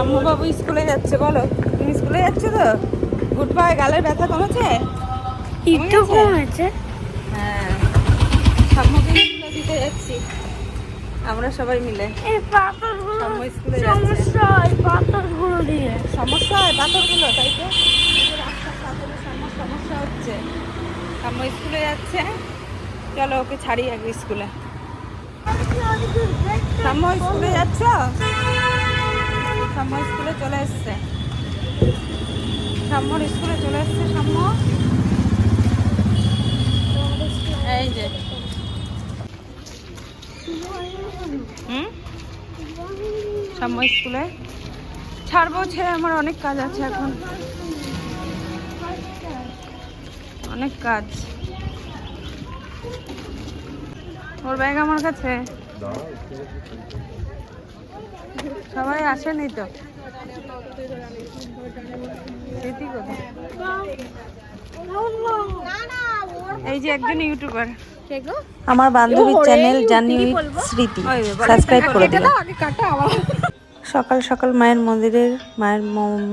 সাম্যবাবু স্কুলে যাচ্ছে বলো। তুমি স্কুলে যাচ্ছ তো? গুড বাই গালের ব্যথা কমেছে? একটু কমেছে? হ্যাঁ। সাম্যকে স্কুলে দিতে যাচ্ছি। আমরা সবাই মিলে। এই পাথরগুলো স্কুলে সমস্যা হয় পাথরগুলো দিয়ে। সমস্যা হয় পাথরগুলো তাই তো? রাস্তার পাথরের সমস্যা হচ্ছে। সাম্য স্কুলে যাচ্ছে। চলো ওকে ছাড়ি আগে স্কুলে। সাম্য স্কুলে যাচ্ছ? সাম্য স্কুলে চলে এসছে। সাম্যর স্কুলে চলে এসছে সাম্য এই যে। হুম? সাম্য স্কুলে। ছাড়বো, ছেড়ে আমার অনেক কাজ আছে এখন। অনেক কাজ। ওর ব্যাগ আমার কাছে। সবাই আসেনি তো? স্মৃতি কোথায়? এই যে একজন ইউটিউবার। আমার বান্ধবীর চ্যানেল জানি স্মৃতি। সাবস্ক্রাইব করে দিলাম। সকাল সকাল মায়ের মন্দিরের, মায়ের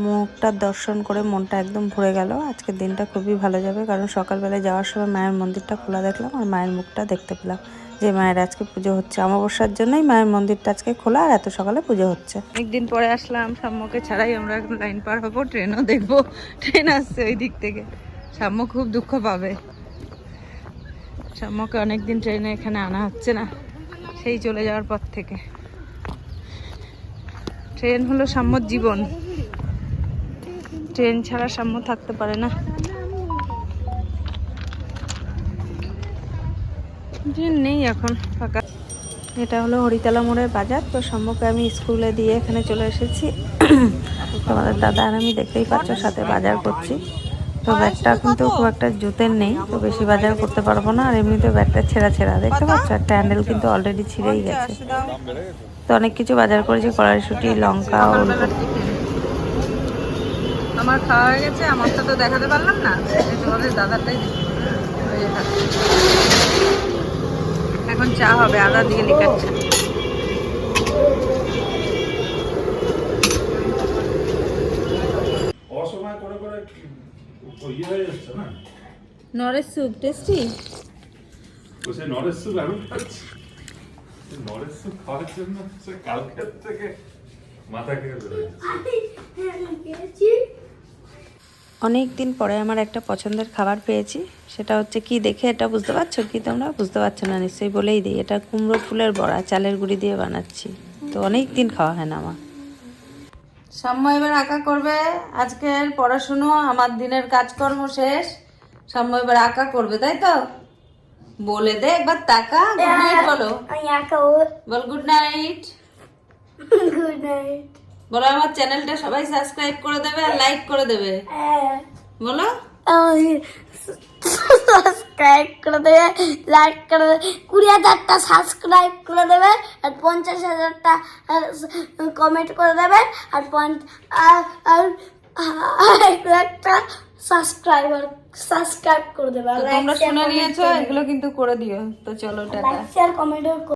মুখটার দর্শন করে মনটা একদম ভরে গেল। আজকের দিনটা খুবই ভালো যাবে, কারণ সকালবেলায় যাওয়ার সময় মায়ের মন্দিরটা খোলা দেখলাম আর মায়ের মুখটা দেখতে পেলাম যে মায়ের আজকে পুজো হচ্ছে। অমাবস্যার জন্যই মায়ের মন্দিরটা আজকে খোলা আর এত সকালে পুজো হচ্ছে। একদিন পরে আসলাম, সাম্যকে ছাড়াই আমরা এখন লাইন পার হব, ট্রেনও দেখব, ট্রেন আসছে ওই দিক থেকে। সাম্য খুব দুঃখ পাবে। সাম্যকে অনেকদিন ট্রেনে এখানে আনা হচ্ছে না, সেই চলে যাওয়ার পর থেকে। ট্রেন হলো সাম্য জীবন। ট্রেন ছাড়া সাম্য থাকতে পারে না। ট্রেন নেই এখন, ফাঁকা। এটা হলো হরিতলা মোড়ের বাজার। তো সম্মুখে আমি স্কুলে দিয়ে এখানে চলে এসেছি। তোমাদের দাদা আর আমি দেখতেই পাচ্ছ, সাথে বাজার করছি। তো ব্যাগটা কিন্তু খুব একটা জুতের নেই তো বেশি বাজার করতে পারব না। আর এমনিতে ব্যাগটা ছেঁড়া ছেঁড়া দেখতে পাচ্ছ? একটা হ্যান্ডেল কিন্তু অলরেডি ছিঁড়েই গেছে। তো অনেক কিছু বাজার করেছি কড়াইশুটি লঙ্কা আমার খাওয়া হয়ে গেছে আমারটা তো দেখাতে পারলাম না? তোমাদের খাচ্ছে। এখন চা হবে আদা দিয়ে লিখাচ্ছে অসময় করে করে ইয়ে Naresh soup tasty? Naresh soup আমি নরেশ স্যুপ খাওয়ার জন্য কালকের থেকে মাথা খেয়ে বেরোচ্ছে অনেক দিন পরে আমার একটা পছন্দের খাবার পেয়েছি। সেটা হচ্ছে কি দেখে এটা বুঝতে পারছ? কি তোমরা? বুঝতে পারছ না নিশ্চয়ই বলেই দিই। এটা কুমড়ো ফুলের বড়া চালের গুঁড়ি দিয়ে বানাচ্ছি। তো অনেক দিন খাওয়া হয় না আমার। সাম্য এবার আঁকা করবে। আজকের পড়াশুনো আমার দিনের কাজকর্ম শেষ। সাম্য এবার আঁকা করবে তাই তো? বলে দে একবার তাকা গুড নাইট বলো। বল গুড নাইট গুড নাইট বলো আমার চ্যানেলটা সবাই সাবস্ক্রাইব করে দেবে আর লাইক করে দেবে। বলো। সাবস্ক্রাইব করে দেবে লাইক করে দেবে কুড়ি হাজারটা সাবস্ক্রাইব করে দেবে আর পঞ্চাশ হাজারটা কমেন্ট করে দেবে আর পঞ্চ আর আর সাবস্ক্রাইবার সাবস্ক্রাইব করে দেবে। আর তোমরা শুনে নিয়েছো এগুলো কিন্তু করে দিও। তো চলো টাটা। Like share comment